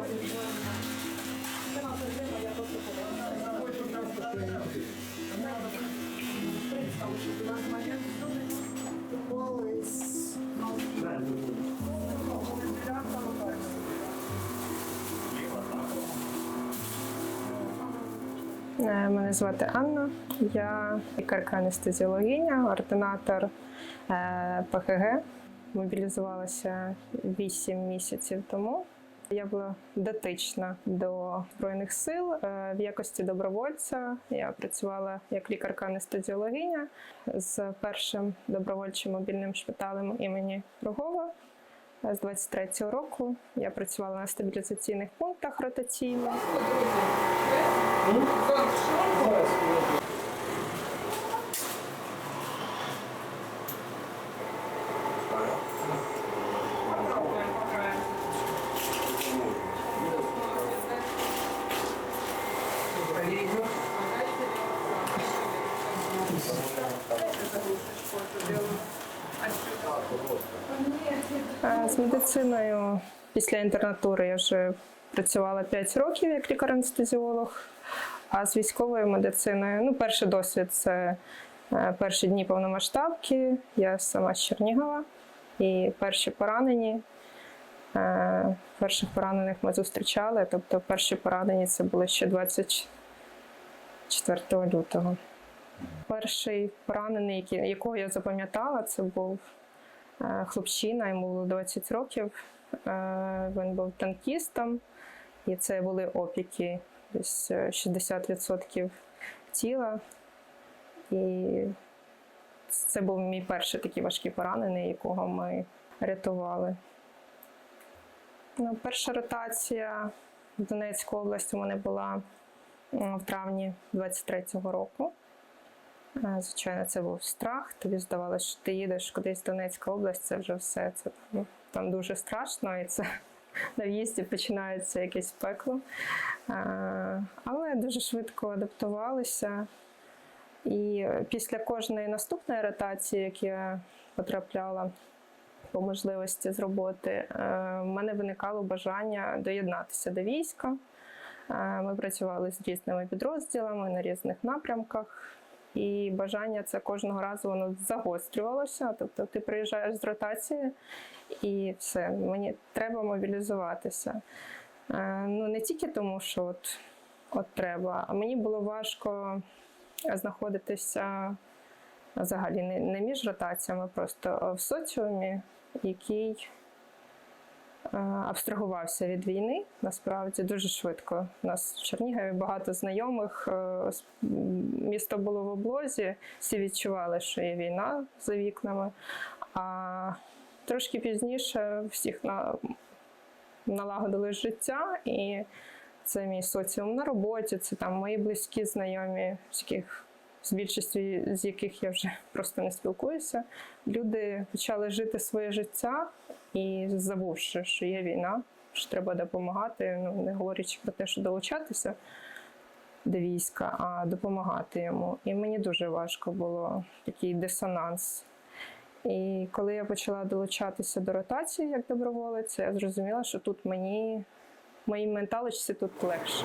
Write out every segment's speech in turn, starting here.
Е, Мене звати Анна, я лікарка анестезіологиня, ординатор е, ПХГ. Мобілізувалася 8 місяців тому. Я була дотична до Збройних сил Е, в якості добровольця. Я працювала як лікарка анестезіологиня з першим добровольчим мобільним шпиталем імені Рогова. З 23-го року я працювала на стабілізаційних пунктах ротаційно. Е, З медициною після інтернатури я вже працювала 5 років як лікар-анестезіолог. А з військовою медициною, ну, перший досвід це е, перші дні повномасштабки. Я сама з Чернігова. І перші поранені. е, Перших поранених ми зустрічали. Тобто перші поранені це були ще 24 лютого. Перший поранений, якого я запам'ятала, це був хлопчина, йому було 20 років. Е, Він був танкістом, і це були опіки, десь е, 60% тіла. І це був мій перший такий важкий поранений, якого ми рятували. Ну, перша ротація в Донецьку область у мене була в травні 23-го року. Звичайно, це був страх. Тобі здавалося, що ти їдеш кудись в Донецька область, це вже все. Це там, там дуже страшно, і це на в'їзді починається якесь пекло. Але дуже швидко адаптувалися. І після кожної наступної ротації, як я потрапляла по можливості з роботи, е, в мене виникало бажання доєднатися до війська. Е, Ми працювали з різними підрозділами на різних напрямках. І бажання це кожного разу воно загострювалося. Тобто ти приїжджаєш з ротації і все, мені треба мобілізуватися. Е, Ну не тільки тому, що от, от треба, а мені було важко знаходитися взагалі не, між ротаціями, просто в соціумі, який абстрагувався від війни насправді дуже швидко. У нас в Чернігові багато знайомих. е, Місто було в облозі, всі відчували, що є війна за вікнами. А трошки пізніше всіх на, налагодили життя, і це мій соціум на роботі, це там мої близькі знайомі, з яких з більшістю з яких я вже просто не спілкуюся. Люди почали жити своє життя і забувши, що є війна, що треба допомагати, ну не говорячи про те, що долучатися до війська, а допомагати йому. І мені дуже важко було такий дисонанс. І коли я почала долучатися до ротації як доброволець, я зрозуміла, що тут мені, моїй менталочці тут легше.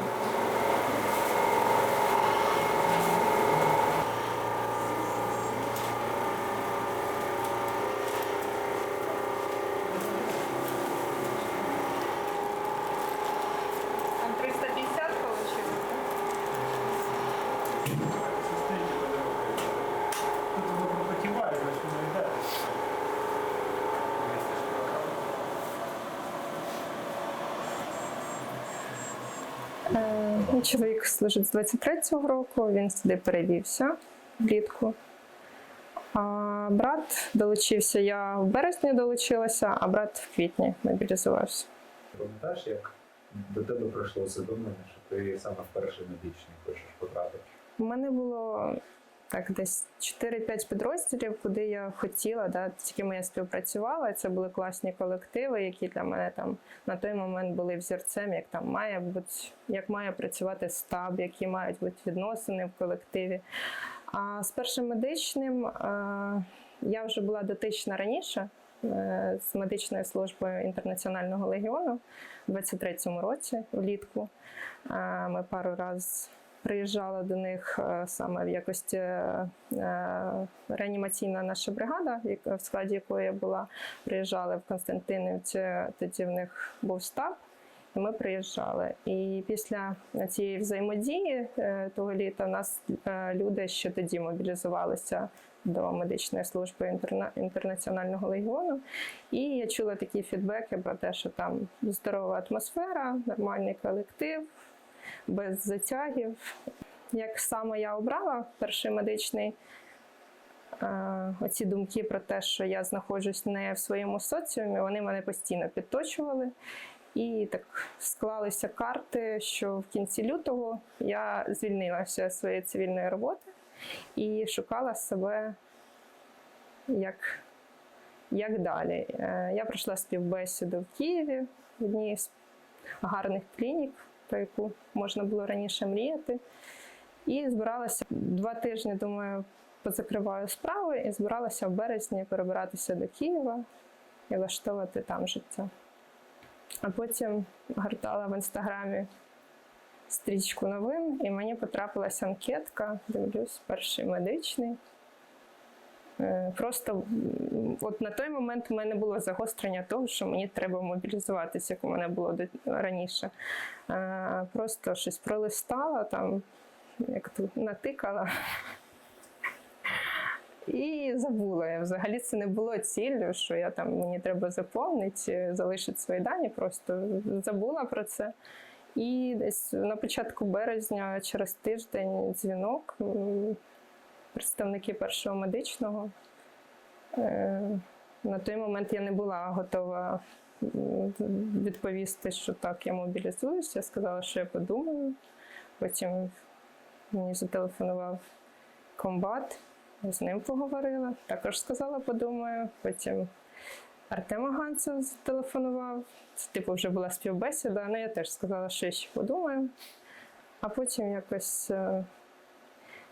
Там 350 получилось? Потіває, значить, не йде. Е, мій Чоловік служить з 23-го року, він сюди перевівся влітку. А брат долучився, я в березні долучилася, а брат в квітні мобілізувався. Пам'ятаєш, як до тебе прийшло усвідомлення, що ти саме в перший медичний хочеш потрапити? У мене було так десь 4-5 підрозділів, куди я хотіла, да, з якими я співпрацювала. Це були класні колективи, які для мене там на той момент були взірцем, як там має бути, як має працювати стаб, які мають бути відносини в колективі. А з першим медичним е, я вже була дотична раніше. е, з медичною службою інтернаціонального легіону у 23-му році влітку. Е, Ми пару разів приїжджали до них е, саме в якості е, реанімаційна наша бригада, в складі якої я була. Приїжджали в Константинівці, тоді в них був штаб. Ми приїжджали. І після цієї взаємодії е, того літа нас е, люди ще тоді мобілізувалися до медичної служби інтерна- інтернаціонального легіону. І я чула такі фідбеки про те, що там здорова атмосфера, нормальний колектив, без затягів. Як саме я обрала перший медичний, оці думки про те, що я знаходжусь не в своєму соціумі, вони мене постійно підточували. І так склалися карти, що в кінці лютого я звільнилася з своєї цивільної роботи і шукала себе як, як далі. Е, Я пройшла співбесіду в Києві в одній з гарних клінік, про яку можна було раніше мріяти. І збиралася два тижні, думаю, позакриваю справи, і збиралася в березні перебиратися до Києва і влаштовувати там життя. А потім гортала в інстаграмі стрічку новин, і мені потрапилася анкетка, дивлюсь, перший медичний. Е, Просто от на той момент в мене було загострення того, що мені треба мобілізуватися, як у мене було раніше. Е, Просто щось пролистала, там, як тут натикала. І забула я. Взагалі це не було ціллю, що я там мені треба заповнити, залишити свої дані. Просто забула про це. І десь на початку березня, через тиждень, дзвінок представники першого медичного. Е, На той момент я не була готова відповісти, що так, я мобілізуюся. Я сказала, що я подумаю. Потім мені зателефонував комбат. З ним поговорила, також сказала, подумаю. Потім Артем Аганцев зателефонував. Це типу вже була співбесіда, але я теж сказала, що я ще подумаю. А потім якось е,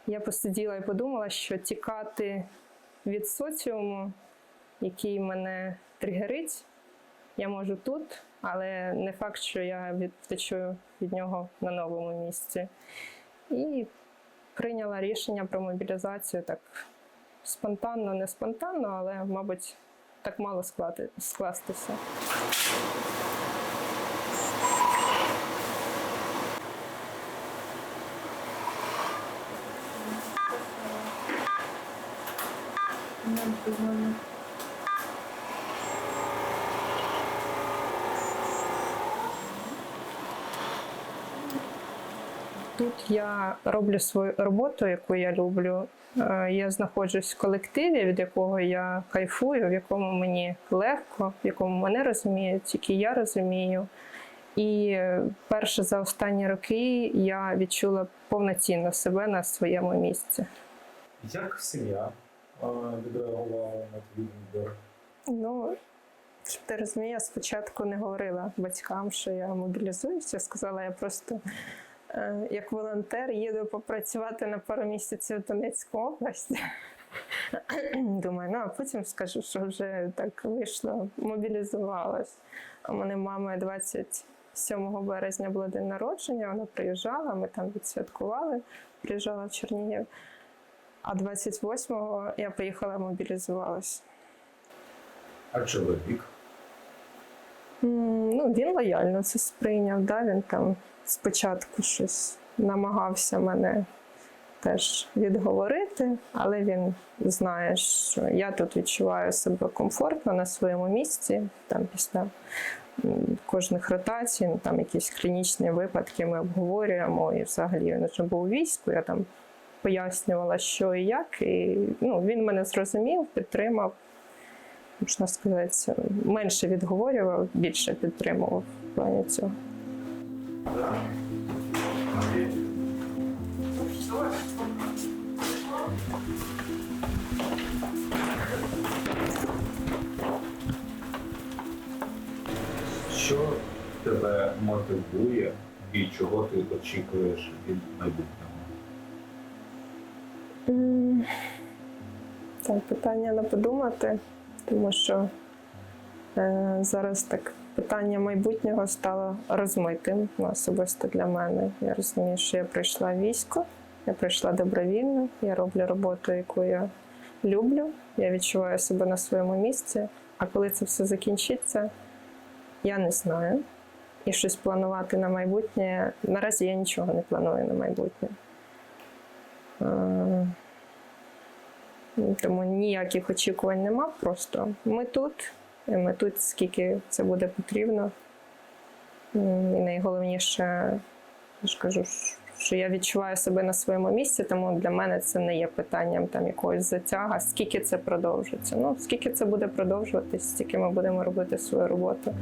я посиділа і подумала, що тікати від соціуму, який мене тригерить, я можу тут, але не факт, що я відтечу від нього на новому місці. І прийняла рішення про мобілізацію так спонтанно, не спонтанно, але, мабуть, так мало склати- скластися. Тут я роблю свою роботу, яку я люблю. Е, Я знаходжусь в колективі, від якого я кайфую, в якому мені легко, в якому мене розуміють, який я розумію. І перше за останні роки я відчула повноцінно себе на своєму місці. Як сім'я е, відреагувала на твій вибір? Ну, щоб ти розумів, я спочатку не говорила батькам, що я мобілізуюся. Сказала, я просто як волонтер їду попрацювати на пару місяців в Донецьку область. Думаю, ну а потім скажу, що вже так вийшло, мобілізувалась. В мене мами 27 березня було день народження, вона приїжджала, ми там відсвяткували, приїжджала в Чернігів. А 28-го я поїхала мобілізувалась. А чоловік? Ну, він лояльно це сприйняв. Да? Він там спочатку щось намагався мене теж відговорити, але він знає, що я тут відчуваю себе комфортно на своєму місці. Там після кожних ротацій, ну, там якісь клінічні випадки ми обговорюємо. І взагалі він вже був у війську, я там пояснювала, що і як. І ну, він мене зрозумів, підтримав можна сказати, менше відговорював, більше підтримував в плані цього. Що тебе мотивує і чого ти очікуєш від майбутнього? Так, питання на подумати, тому що Е, Зараз так питання майбутнього стало розмитим ну, особисто для мене. Я розумію, що я прийшла в військо, я прийшла добровільно, я роблю роботу, яку я люблю, я відчуваю себе на своєму місці. А коли це все закінчиться, я не знаю. І щось планувати на майбутнє. Наразі я нічого не планую на майбутнє. Е, Тому ніяких очікувань нема. Просто ми тут, і ми тут, скільки це буде потрібно. І найголовніше, я ж кажу, що я відчуваю себе на своєму місці, тому для мене це не є питанням там якогось затяга, скільки це продовжиться. Ну, скільки це буде продовжуватись, стільки ми будемо робити свою роботу.